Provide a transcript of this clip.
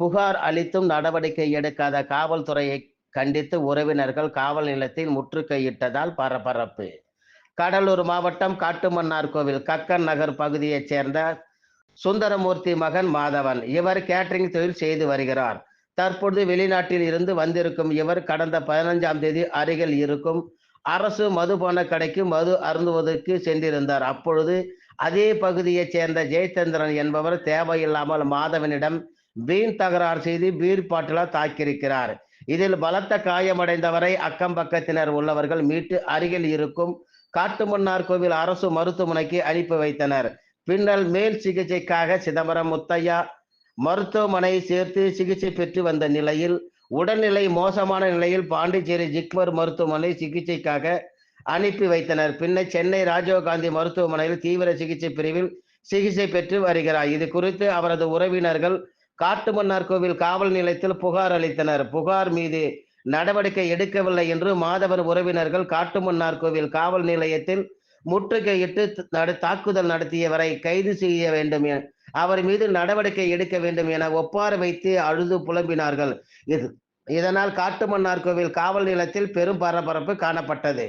புகார் அளித்தும் நடவடிக்கை எடுக்காத காவல்துறையை கண்டித்து உறவினர்கள் காவல் நிலையத்தில் முற்றுகையிட்டதால் பரபரப்பு. கடலூர் மாவட்டம் காட்டுமன்னார் கோவில் கக்கன் நகர் பகுதியைச் சேர்ந்த சுந்தரமூர்த்தி மகன் மாதவன். இவர் கேட்டரிங் தொழில் செய்து வருகிறார். தற்பொழுது வெளிநாட்டில் இருந்து வந்திருக்கும் இவர் கடந்த பதினஞ்சாம் தேதி அருகில் இருக்கும் அரசு மதுபான கடைக்கு மது அருந்துவதற்கு சென்றிருந்தார். அப்பொழுது அதே பகுதியைச் சேர்ந்த ஜெயச்சந்திரன் என்பவர் தேவையில்லாமல் மாதவனிடம் வீண் தகராறு செய்து பீர் தாக்கியிருக்கிறார். இதில் பலத்த காயமடைந்தவரை அக்கம் பக்கத்தினர் உள்ளவர்கள் மீட்டு அருகில் இருக்கும் காட்டுமன்னார் கோவில் அரசு மருத்துவமனைக்கு அனுப்பி வைத்தனர். பின்னர் மேல் சிகிச்சைக்காக சிதம்பரம் முத்தையா மருத்துவமனை சேர்த்து சிகிச்சை பெற்று வந்த நிலையில் உடல்நிலை மோசமான நிலையில் பாண்டிச்சேரி ஜிக்மர் மருத்துவமனை சிகிச்சைக்காக அனுப்பி வைத்தனர். பின்னர் சென்னை ராஜீவ்காந்தி மருத்துவமனையில் தீவிர சிகிச்சை பிரிவில் சிகிச்சை பெற்று வருகிறார். இது குறித்து அவரது உறவினர்கள் காட்டுமன்னார் கோவில் காவல் நிலையத்தில் புகார் அளித்தனர். புகார் மீது நடவடிக்கை எடுக்கவில்லை என்று மாதவர் உறவினர்கள் காட்டுமன்னார் கோவில் காவல் நிலையத்தில் முற்றுகையிட்டு தாக்குதல் நடத்தியவரை கைது செய்ய வேண்டும் என அவர் மீது நடவடிக்கை எடுக்க வேண்டும் என ஒப்பார வைத்து அழுது புலம்பினார்கள். இது இதனால் காட்டுமன்னார் கோவில் காவல் நிலையத்தில் பெரும் பரபரப்பு காணப்பட்டது.